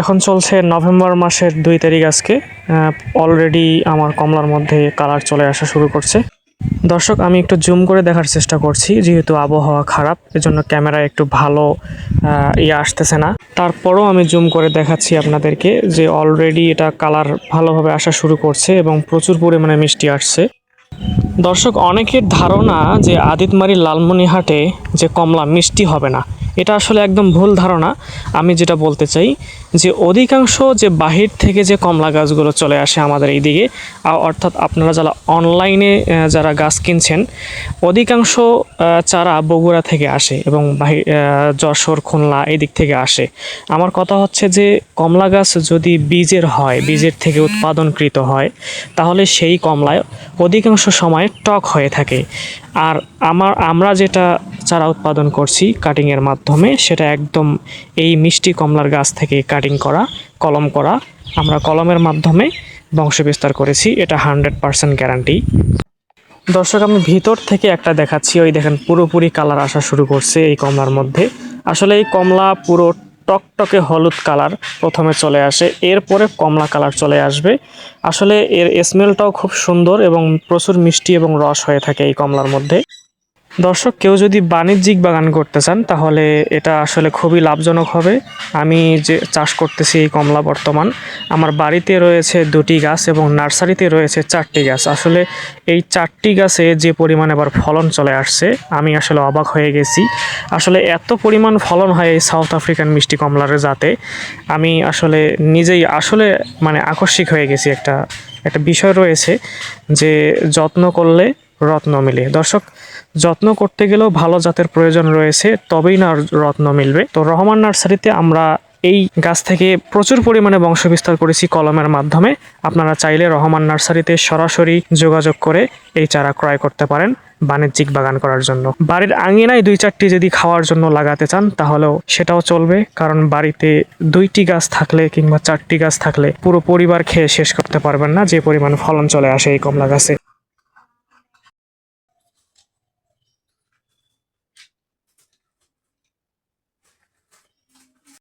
এখন চলছে নভেম্বর মাসের দুই তারিখ আজকে। অলরেডি আমার কমলার মধ্যে কালার চলে আসা শুরু করছে। দর্শক, আমি একটু জুম করে দেখার চেষ্টা করছি, যেহেতু আবহাওয়া খারাপ, এজন্য ক্যামেরায় একটু ভালো ইয়ে আসতেছে না। তারপরও আমি জুম করে দেখাচ্ছি আপনাদেরকে যে অলরেডি এটা কালার ভালোভাবে আসা শুরু করছে এবং প্রচুর পরিমাণে মিষ্টি আসছে। দর্শক, অনেকের ধারণা যে আদিতমারি লালমনিহাটে যে কমলা মিষ্টি হবে না। এটা আসলে একদম ভুল ধারণা। আমি যেটা বলতে চাই যে অধিকাংশ যে বাহির থেকে যে কমলা গাছগুলো চলে আসে আমাদের এইদিকে, আ- অর্থাৎ আপনারা যারা অনলাইনে যারা গাছ কিনছেন, অধিকাংশ চারা বগুড়া থেকে আসে এবং বাহির যশোর, খুলনা এই দিক থেকে আসে। আমার কথা হচ্ছে যে কমলা গাছ যদি বীজের হয়, বীজের থেকে উৎপাদনকৃত হয়, তাহলে সেই কমলায় অধিকাংশ সময় টক হয়ে থাকে। আর আমার, আমরা যেটা চারা উৎপাদন করছি কাটিংয়ের মাধ্যমে, সেটা একদম এই মিষ্টি কমলার গাছ থেকে কাটিং করা, কলম করা, আমরা কলমের মাধ্যমে বংশবিস্তার করেছি, এটা হান্ড্রেড পার্সেন্ট গ্যারান্টি দর্শক, আমি ভিতর থেকে একটা দেখাচ্ছি, ওই দেখেন পুরোপুরি কালার আসা শুরু করছে এই কমলার মধ্যে। আসলে এই কমলা পুরো টকটকে হলুদ কালার প্রথমে চলে আসে, এরপরে কমলা কালার চলে আসবে। আসলে এর স্মেলটাও খুব সুন্দর এবং প্রচুর মিষ্টি এবং রস হয়ে থাকে এই কমলার মধ্যে। দর্শক, কেউ যদি বাণিজ্যিক বাগান করতে চান, তাহলে এটা আসলে খুবই লাভজনক হবে। আমি যে চাষ করতেছি এই কমলা বর্তমান, আমার বাড়িতে রয়েছে দুটি গাছ এবং নার্সারিতে রয়েছে চারটি গাছ। আসলে এই চারটি গাছে যে পরিমাণ এবার ফলন চলে আসছে, আমি আসলে অবাক হয়ে গেছি। আসলে এত পরিমাণ ফলন হয় এই সাউথ আফ্রিকান মিষ্টি কমলার জাতে, আমি আসলে নিজেই আসলে মানে আকস্মিক হয়ে গেছি। একটা একটা বিষয় রয়েছে যে যত্ন করলে রত্ন মিলে। দর্শক, যত্ন করতে গেলেও ভালো জাতের প্রয়োজন রয়েছে, তবেই না রত্ন মিলবে। তো রহমান নার্সারিতে আমরা এই গাছ থেকে প্রচুর পরিমাণে বংশবিস্তার করেছি কলমের মাধ্যমে। আপনারা চাইলে রহমান নার্সারিতে সরাসরি যোগাযোগ করে এই চারা ক্রয় করতে পারেন বাণিজ্যিক বাগান করার জন্য। বাড়ির আঙিনায় দুই চারটি যদি খাওয়ার জন্য লাগাতে চান, তাহলেও সেটাও চলবে, কারণ বাড়িতে দুইটি গাছ থাকলে কিংবা চারটি গাছ থাকলে পুরো পরিবার খেয়ে শেষ করতে পারবেন না, যে পরিমাণ ফলন চলে আসে এই কমলা গাছে।